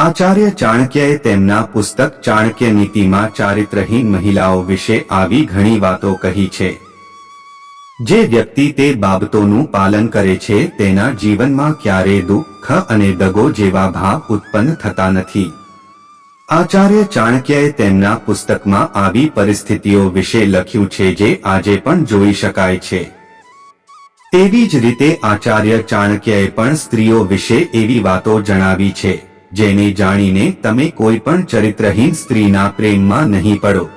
આચાર્ય ચાણક્યએ તેમના પુસ્તક ચાણક્ય નીતિમાં ચારિત્રહીન મહિલાઓ વિશે આવી ઘણી વાતો કહી છે. જે વ્યક્તિ તે બાબતોનું પાલન કરે છે, તેના જીવનમાં ક્યારેય દુઃખ અને દગો જેવા ભાવ ઉત્પન્ન થતા નથી. આચાર્ય ચાણક્યએ તેમના પુસ્તકમાં આવી પરિસ્થિતિઓ વિશે લખ્યું છે જે આજે પણ જોઈ શકાય છે. તેવી જ રીતે આચાર્ય ચાણક્યએ પણ સ્ત્રીઓ વિશે એવી વાતો જણાવી છે. જેને જાણીને તમે કોઈ પણ ચરિત્રહીન સ્ત્રીના પ્રેમમાં નહીં પડો.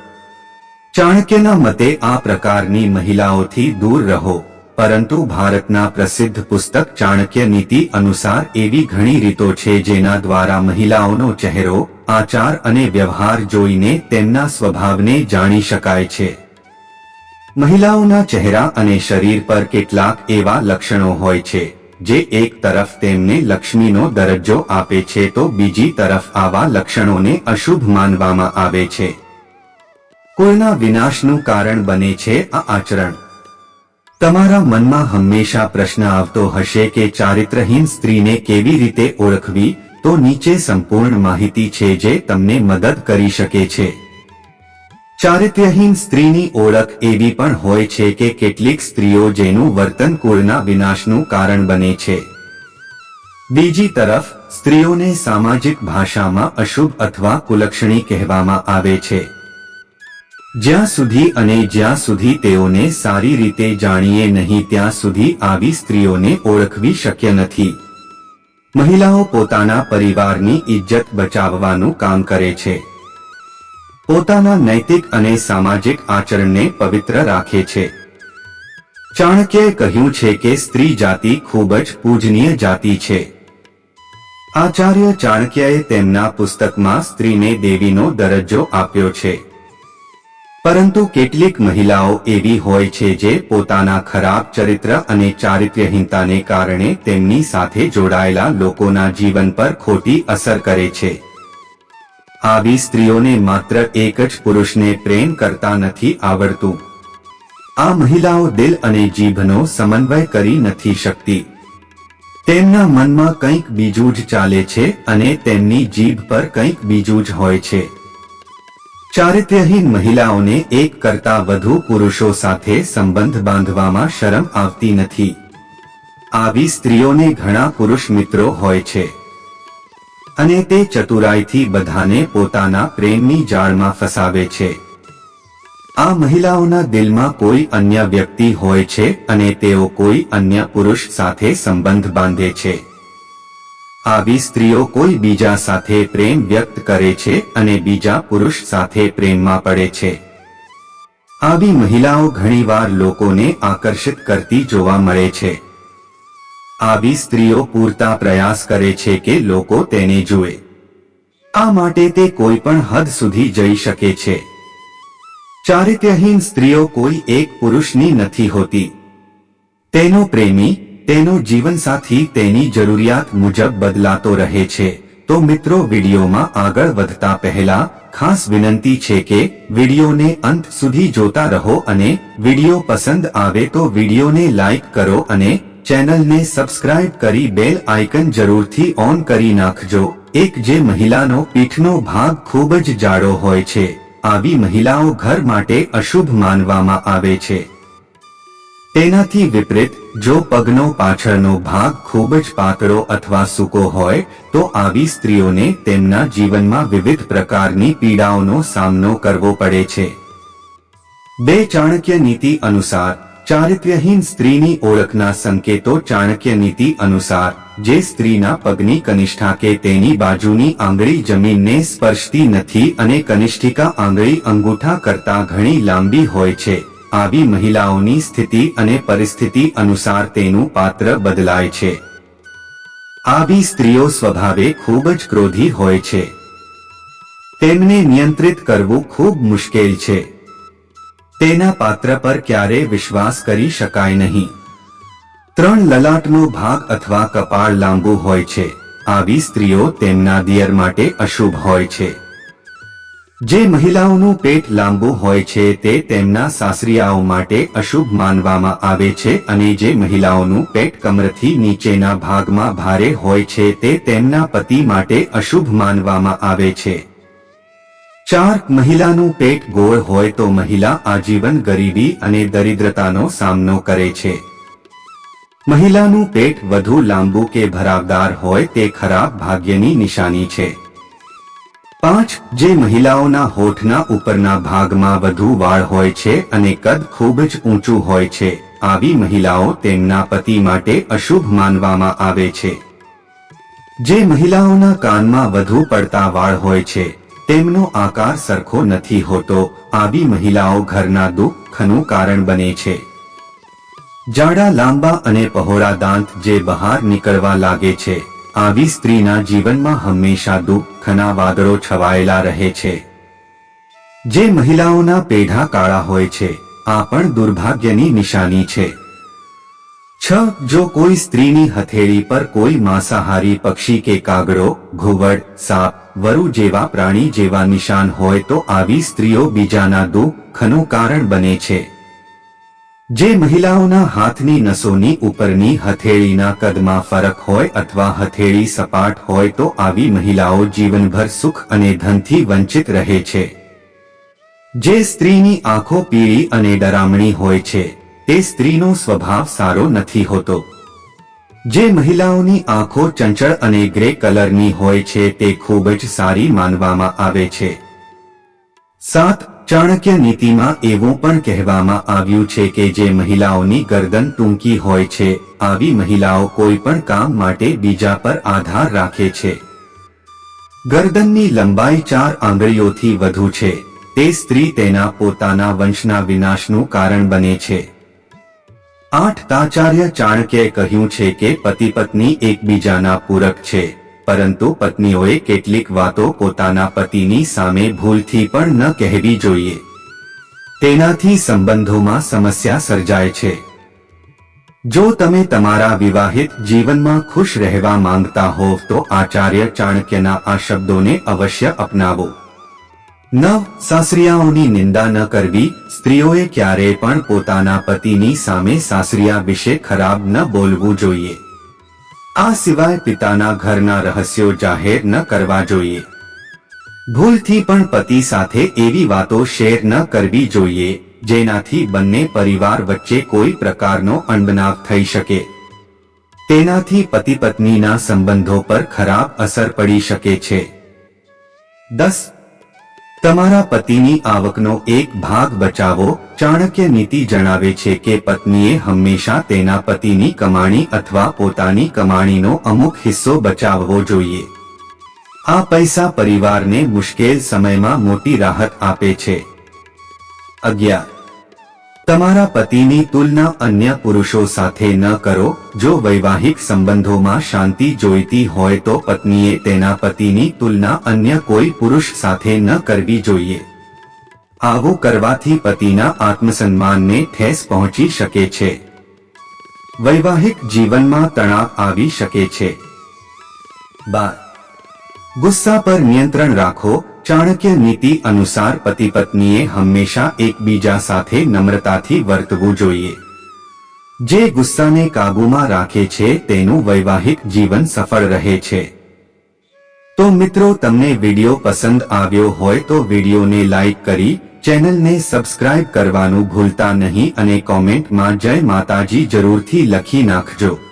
ચાણક્યના મતે આ પ્રકારની મહિલાઓથી દૂર રહો, પરંતુ ભારતના પ્રસિદ્ધ પુસ્તક ચાણક્ય નીતિ અનુસાર એવી ઘણી રીતો છે જેના દ્વારા મહિલાઓનો ચહેરો, આચાર અને વ્યવહાર જોઈને તેમના સ્વભાવને જાણી શકાય છે. મહિલાઓના ચહેરા અને શરીર પર કેટલાક એવા લક્ષણો હોય છે. જે એક તરફ તેમને લક્ષ્મીનો દરજ્જો આપે છે તો બીજી તરફ આવા લક્ષણોને અશુભ માનવામાં આવે છે. કોઈના વિનાશનું કારણ બને છે આ આચરણ. તમારા મનમાં હંમેશા પ્રશ્ન આવતો હશે કે ચારિત્રહીન સ્ત્રીને કેવી રીતે ઓળખવી, તો નીચે સંપૂર્ણ માહિતી છે જે તમને મદદ કરી શકે છે. ચારિત્ર્યહીન સ્ત્રીની ઓળખ એવી પણ હોય છે કે કેટલીક સ્ત્રીઓ જેનું વર્તન કુળના વિનાશનું કારણ બને છે. બીજી તરફ, સ્ત્રીઓને સામાજિક ભાષામાં અશુભ અથવા કુલક્ષણી કહેવામાં આવે છે. જ્યાં સુધી અને જ્યાં સુધી તેઓને સારી રીતે જાણીએ નહીં, ત્યાં સુધી આવી સ્ત્રીઓને ઓળખવી શક્ય નથી. મહિલાઓ પોતાના પરિવારની ઇજ્જત બચાવવાનું કામ કરે છે. પોતાના નૈતિક અને સામાજિક આચરણને પવિત્ર રાખે છે. ચાણક્યએ કહ્યું છે કે સ્ત્રી જાતિ ખૂબ જ પૂજનીય જાતિ છે. આચાર્ય ચાણક્યએ તેમના પુસ્તકમાં સ્ત્રીને દેવીનો દરજ્જો આપ્યો છે. પરંતુ કેટલીક મહિલાઓ એવી હોય છે જે પોતાના ખરાબ ચરિત્ર અને ચારિત્ર્યહીનતાને કારણે તેમની સાથે જોડાયેલા લોકોના જીવન પર ખોટી અસર કરે છે. આવી સ્ત્રીઓને માત્ર એક જ પુરુષને પ્રેમ કરતા નથી આવડતું. આ મહિલાઓ દિલ અને જીભનો સમન્વય કરી નથી શકતી. તેમના મનમાં કંઈક બીજું જ ચાલે છે અને તેમની જીભ પર કંઈક બીજું જ હોય છે. ચારિત્ર્યહીન મહિલાઓને એક કરતા વધુ પુરુષો સાથે સંબંધ બાંધવામાં શરમ આવતી નથી. આવી સ્ત્રીઓને ઘણા પુરુષ મિત્રો હોય છે. અને તે ચતુરાઈથી બધાને પોતાના પ્રેમની જાળમાં ફસાવે છે. આ મહિલાઓના દિલમાં કોઈ અન્ય વ્યક્તિ હોય છે અને તેઓ કોઈ અન્ય પુરુષ સાથે સંબંધ બાંધે છે. આવી સ્ત્રીઓ કોઈ બીજા સાથે પ્રેમ વ્યક્ત કરે છે અને બીજા પુરુષ સાથે પ્રેમમાં પડે છે. આવી મહિલાઓ ઘણીવાર લોકોને આકર્ષિત કરતી જોવા મળે છે. આવી સ્ત્રીઓ પૂરતા પ્રયાસ કરે છે કે લોકો તેને જુએ. આ માટે તે કોઈ પણ હદ સુધી જઈ શકે છે. ચારિત્ર્યહીન સ્ત્રીઓ કોઈ એક પુરુષની નથી હોતી. તેનો પ્રેમી, તેનો જીવનસાથી તેની જરૂરિયાત મુજબ બદલાતો રહે છે. તો મિત્રો, વિડીયોમાં આગળ વધતા પહેલા ખાસ વિનંતી છે કે વિડીયોને અંત સુધી જોતા રહો અને વીડિયો પસંદ આવે તો વિડીયોને લાઈક કરો અને ચેનલને સબસ્ક્રાઇબ કરી બેલ આઇકન જરૂરથી ઓન કરી નાખજો. એક જે મહિલાનો પીઠનો ભાગ ખૂબ જ જાડો હોય છે, આવી મહિલાઓ ઘર માટે અશુભ માનવામાં આવે છે. તેનાથી વિપરીત, જો પગનો પાછળનો ભાગ ખૂબ જ પાતળો અથવા સૂકો હોય, તો આવી સ્ત્રીઓને તેમના જીવનમાં વિવિધ પ્રકારની પીડાઓનો સામનો કરવો પડે છે. બે ચાણક્ય નીતિ અનુસાર ચારિત્ર્યહીન સ્ત્રીની ઓળખના સંકેતો ચાણક્ય નીતિ અનુસાર, જે સ્ત્રીના પગની કનિષ્ઠા કે તેની બાજુની આંગળી જમીનને સ્પર્શતી નથી અને કનિષ્ઠિકા આંગળી અંગૂઠા કરતા ઘણી લાંબી હોય છે, આવી મહિલાઓની સ્થિતિ અને પરિસ્થિતિ અનુસાર તેનું પાત્ર બદલાય છે. આવી સ્ત્રીઓ સ્વભાવે ખૂબ જ ક્રોધી હોય છે. તેમને નિયંત્રિત કરવું ખૂબ મુશ્કેલ છે. તેના પાત્ર પર ક્યારે વિશ્વાસ કરી શકાય નહીં. ત્રણ લલાટનો ભાગ અથવા કપાળ લાંબુ હોય છે. આવી સ્ત્રીઓ તેમના દિયર માટે અશુભ હોય છે. જે મહિલાઓનું પેટ લાંબુ હોય છે તે તેમના સાસરિયાઓ માટે અશુભ માનવામાં આવે છે અને જે મહિલાઓનું પેટ કમરથી નીચેના ભાગમાં ભારે હોય છે તે તેમના પતિ માટે અશુભ માનવામાં આવે છે. ચાર મહિલાનું પેટ ગોળ હોય તો મહિલા આજીવન ગરીબી અને દરિદ્રતાનો સામનો કરે છે. મહિલાનું પેટ વધુ લાંબુ કે ભરાવદાર હોય તે ખરાબ ભાગ્યની નિશાની છે. પાંચ, જે મહિલાઓના હોઠના ઉપરના ભાગમાં વધુ વાળ હોય છે અને કદ ખૂબ જ ઊંચું હોય છે, આવી મહિલાઓ તેમના પતિ માટે અશુભ માનવામાં આવે છે. જે મહિલાઓના કાનમાં વધુ પડતા વાળ હોય છે તેમનો આકાર સરખો નથી હોતો. આવી મહિલાઓ ઘરના દુઃખનું કારણ બને છે. જાડા લાંબા અને પહોળા દાંત જે બહાર નીકળવા લાગે છે. આવી સ્ત્રીના જીવનમાં હંમેશા દુઃખના વાદળો છવાયેલા રહે છે. જે મહિલાઓના પેઢા કાળા હોય છે. આ પણ દુર્ભાગ્યની નિશાની છે. છ, જો કોઈ સ્ત્રીની હથેળી પર કોઈ માંસાહારી પક્ષી કે કાગડો, ઘુવડ, સાપ, વરુ જેવા પ્રાણી જેવા નિશાન હોય તો આવી સ્ત્રીઓ બીજાના દુઃખનું કારણ બને છે. જે મહિલાઓના હાથની નસોની ઉપરની હથેળીના કદમાં ફરક હોય અથવા હથેળી સપાટ હોય તો આવી મહિલાઓ જીવનભર સુખ અને ધનથી વંચિત રહે છે. જે સ્ત્રીની આંખો પીળી અને ડરામણી હોય છે. તે સ્ત્રીનો સ્વભાવ સારો નથી હોતો. જે મહિલાઓની આંખો ચંચળ અને ગ્રે કલરની હોય છે તે ખૂબ જ સારી માનવામાં આવે છે. સાત, ચાણક્ય નીતિમાં એવું પણ કહેવામાં આવ્યું છે કે જે મહિલાઓની ગરદન ટૂંકી હોય છે, આવી મહિલાઓ કોઈ પણ કામ માટે બીજા પર આધાર રાખે છે. ગરદનની લંબાઈ ચાર આંગળીઓથી વધુ છે. તે સ્ત્રી તેના પોતાના વંશના વિનાશનું કારણ બને છે. આઠ તાચાર્ય ચાણક્યે કહ્યું છે કે પતિ પત્ની એકબીજાના પૂરક છે, પરંતુ પત્નીઓએ કેટલીક વાતો પોતાના પતિની સામે ભૂલથી પણ ન કહેવી જોઈએ. તેનાથી સંબંધોમાં સમસ્યા સર્જાય છે. જો તમે તમારા વિવાહિત જીવનમાં ખુશ રહેવા માંગતા હોવ તો આચાર્ય ચાણક્યના આ શબ્દોને અવશ્ય અપનાવો. નવ સાસરિયાઓની નિંદા ન કરવી, સ્ત્રીઓએ ક્યારેય પણ પોતાના પતિની સામે સાસરિયા વિશે ખરાબ ન બોલવું જોઈએ. આ સિવાય પિતાના ઘરના રહસ્યો જાહેર ન કરવા જોઈએ. ભૂલથી પણ પતિ સાથે એવી વાતો શેર ન કરવી જોઈએ, જેનાથી બંને પરિવાર વચ્ચે કોઈ પ્રકારનો અણબનાવ થઈ શકે. તેનાથી પતિ પત્નીના સંબંધો પર ખરાબ અસર પડી શકે છે. દસ તમારા પતિની આવકનો એક ભાગ બચાવો, ચાણક્ય નીતિ જણાવે છે કે પત્નીએ હંમેશા તેના પતિની કમાણી અથવા પોતાની કમાણીનો અમુક હિસ્સો બચાવવો જોઈએ. આ પૈસા પરિવારને મુશ્કેલ સમયમાં મોટી રાહત આપે છે. અગિયાર તમારા પતિની તુલના અન્ય પુરુષો સાથે ન કરો, જો વૈવાહિક સંબંધોમાં શાંતિ જોઈતી હોય તો પત્નીએ તેના પતિની તુલના અન્ય કોઈ પુરુષ સાથે ન કરવી જોઈએ. આવું કરવાથી પતિના આત્મસન્માનને ઠેસ પહોંચી શકે છે. વૈવાહિક જીવનમાં તણાવ આવી શકે છે. બાર. ગુસ્સા પર નિયંત્રણ રાખો ચાણક્ય નીતિ અનુસાર પતિ પત્નીએ હંમેશા એકબીજા સાથે નમ્રતાથી વર્તવું જોઈએ. જે ગુસ્સાને કાબૂમાં રાખે છે તેનું વૈવાહિક જીવન સફળ રહે છે. તો મિત્રો તમને વીડિયો પસંદ આવ્યો હોય તો વિડીયોને લાઈક કરી, ચેનલને સબસ્ક્રાઇબ કરવાનું ભૂલતા નહીં અને કોમેન્ટમાં જય માતાજી જરૂરથી લખી નાખજો.